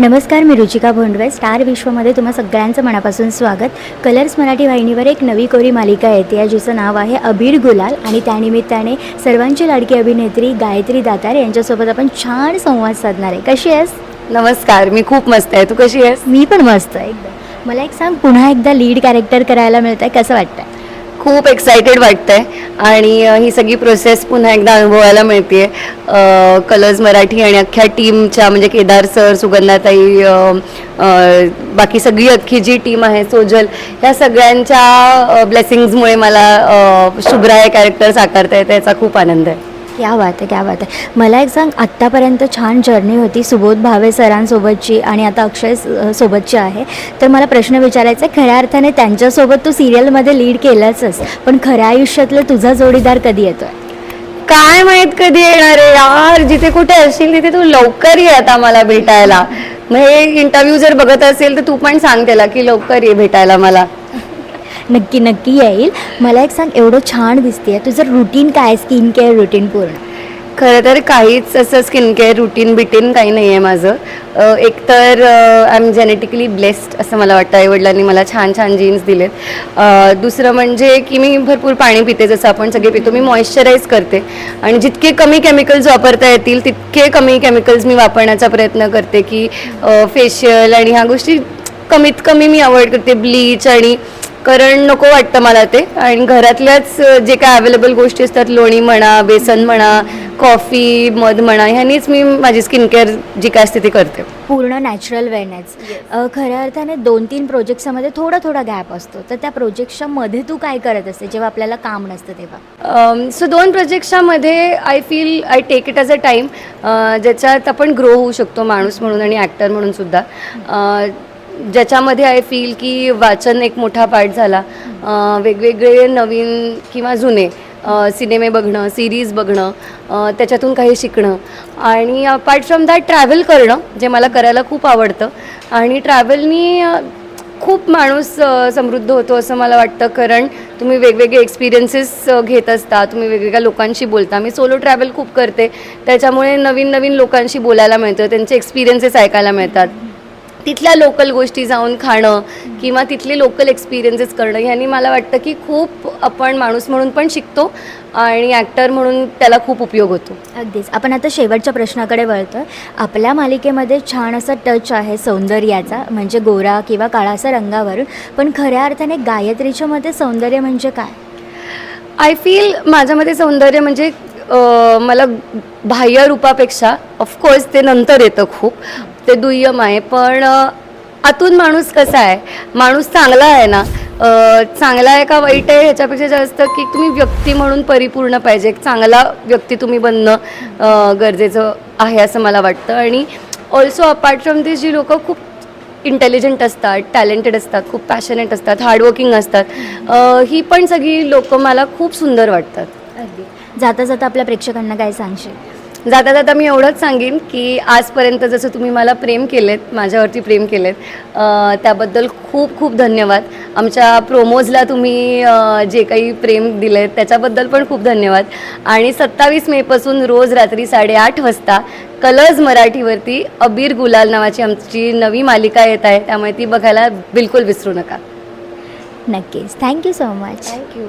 नमस्कार मी रुचिका भोंडवे. स्टार विश्वमध्ये तुम्हा सगळ्यांचं मनापासून स्वागत. कलर्स मराठी वाहिनीवर एक नवी कोरी मालिका येते. आहे जिचं नाव आहे अबीर गुलाल आणि त्यानिमित्ताने सर्वांची लाडकी अभिनेत्री गायत्री दातार यांच्यासोबत आपण छान संवाद साधणार आहे. कशी आहेस? नमस्कार मी खूप मस्त आहे. तू कशी आहेस? मी पण मस्त आहे एकदम. मला एक सांग पुन्हा एकदा लीड कॅरेक्टर करायला मिळतं आहे कसं वाटतं खूप एक्सायटेड वाटतंय. आणि ही सगळी प्रोसेस पुन्हा एकदा अनुभवायला मिळते कलर्स मराठी आणि अख्ख्या टीमच्या म्हणजे केदार सर सुगंधाताई बाकी सगळी अख्खी जी टीम आहे सोजल ह्या सगळ्यांच्या ब्लेसिंग्समुळे मला शुभ्रा हे कॅरेक्टर साकारता येतं याचा खूप आनंद आहे. क्या बात आहे क्या बात आहे मला एक सांग आत्तापर्यंत छान जर्नी होती सुबोध भावे सरांसोबतची आणि आता अक्षय सोबतची आहे. तर मला प्रश्न विचारायचा आहे खऱ्या अर्थाने त्यांच्यासोबत तू सिरियलमध्ये लीड केलंचस पण खऱ्या आयुष्यातलं तुझा जोडीदार कधी येतोय? काय माहीत कधी येणार आहे यार? जिथे कुठे असशील तिथे तू लवकर ये आता मला भेटायला. मग हे इंटरव्ह्यू जर बघत असेल तर तू पण सांग त्याला की लवकर ये भेटायला मला. नक्की नक्की येईल. मला एक सांग एवढं छान दिसते तुझं रुटीन काय? स्किन केअर रुटीन पूर्ण. खरं तर काहीच असं स्किन केअर रुटीन बिटीन काही नाही आहे माझं एकतर आय एम जेनेटिकली ब्लेस्ड असं मला वाटतं. आईवडिलांनी मला छान छान जीन्स दिलेत. दुसरं म्हणजे की मी भरपूर पाणी पिते जसं आपण सगळे पितो. मी मॉइश्चराईज करते. आणि जितके कमी केमिकल्स वापरता येतील तितके कमी केमिकल्स मी वापरण्याचा प्रयत्न करते की फेशियल आणि ह्या गोष्टी कमीत कमी मी अवॉइड करते. ब्लीच आणि कारण नको वाटतं मला ते. आणि घरातल्याच जे काय अवेलेबल गोष्टी असतात लोणी म्हणा बेसन म्हणा कॉफी मध म्हणा ह्यानीच मी माझी स्किन केअर जी काय असते ती करते. पूर्ण नॅचरल वेनेच खऱ्या अर्थाने दोन तीन प्रोजेक्ट्समध्ये थोडा थोडा गॅप असतो. तर त्या प्रोजेक्टच्या मध्ये तू काय करत असते जेव्हा आपल्याला काम नसतं तेव्हा? सो दोन प्रोजेक्टच्या मध्ये I feel I take it as a time ज्याच्यात आपण ग्रो होऊ शकतो माणूस म्हणून आणि ॲक्टर म्हणून सुद्धा. अ, ज्याच्यामध्ये आय फील की वाचन एक मोठा पार्ट झाला. वेगवेगळे नवीन किंवा जुने सिनेमे बघणं सिरीज बघणं त्याच्यातून काही शिकणं. आणि अपार्ट फ्रॉम दॅट ट्रॅव्हल करणं जे मला करायला खूप आवडतं. आणि ट्रॅव्हलनी खूप माणूस समृद्ध होतो असं मला वाटतं. कारण तुम्ही वेगवेगळे एक्सपिरियन्सेस घेत असता तुम्ही वेगवेगळ्या लोकांशी बोलता. मी सोलो ट्रॅव्हल खूप करते. त्याच्यामुळे नवीन नवीन लोकांशी बोलायला मिळतं त्यांचे एक्सपिरियन्सेस ऐकायला मिळतात. तिथल्या लोकल गोष्टी जाऊन खाणं किंवा तिथले लोकल एक्सपिरियन्सेस करणं ह्यानी मला वाटतं की खूप आपण माणूस म्हणून पण शिकतो आणि ॲक्टर म्हणून त्याला खूप उपयोग होतो. अगदीच. आपण आता शेवटच्या प्रश्नाकडे वळतोय. आपल्या मालिकेमध्ये छान असा टच आहे सौंदर्याचा म्हणजे गोरा किंवा काळाचा रंगावरून. पण खऱ्या अर्थाने गायत्रीच्या मध्ये सौंदर्य म्हणजे काय? आय फील माझ्यामध्ये सौंदर्य म्हणजे मला बाह्य रूपापेक्षा ऑफकोर्स ते नंतर येतं खूप. ते दुय्यम आहे. पण आतून माणूस कसा आहे? माणूस चांगला आहे ना? चांगला आहे का वाईट आहे ह्याच्यापेक्षा जास्त की तुम्ही व्यक्ती म्हणून परिपूर्ण पाहिजे? एक चांगला व्यक्ती तुम्ही बनणं गरजेचं आहे असं मला वाटतं. आणि ऑल्सो अपार्ट फ्रॉम दिस जी लोकं खूप इंटेलिजंट असतात टॅलेंटेड असतात खूप पॅशनेट असतात हार्डवर्किंग असतात ही पण सगळी लोकं मला खूप सुंदर वाटतात. अगदी. जाता जाता आपल्या प्रेक्षकांना काय सांगशील? जाता जाता मी एवढंच सांगेन की आजपर्यंत जसं तुम्ही मला प्रेम केलेत माझ्यावरती प्रेम केलेत त्याबद्दल खूप खूप धन्यवाद. आमच्या प्रोमोजला तुम्ही जे काही प्रेम दिलेत त्याच्याबद्दल पण खूप धन्यवाद. आणि सत्तावीस मेपासून रोज रात्री साडेआठ वाजता कलर्स मराठीवरती अबीर गुलाल नावाची आमची नवी मालिका येत आहे त्यामुळे ती बघायला बिलकुल विसरू नका. नक्कीच. Thank you so much thank you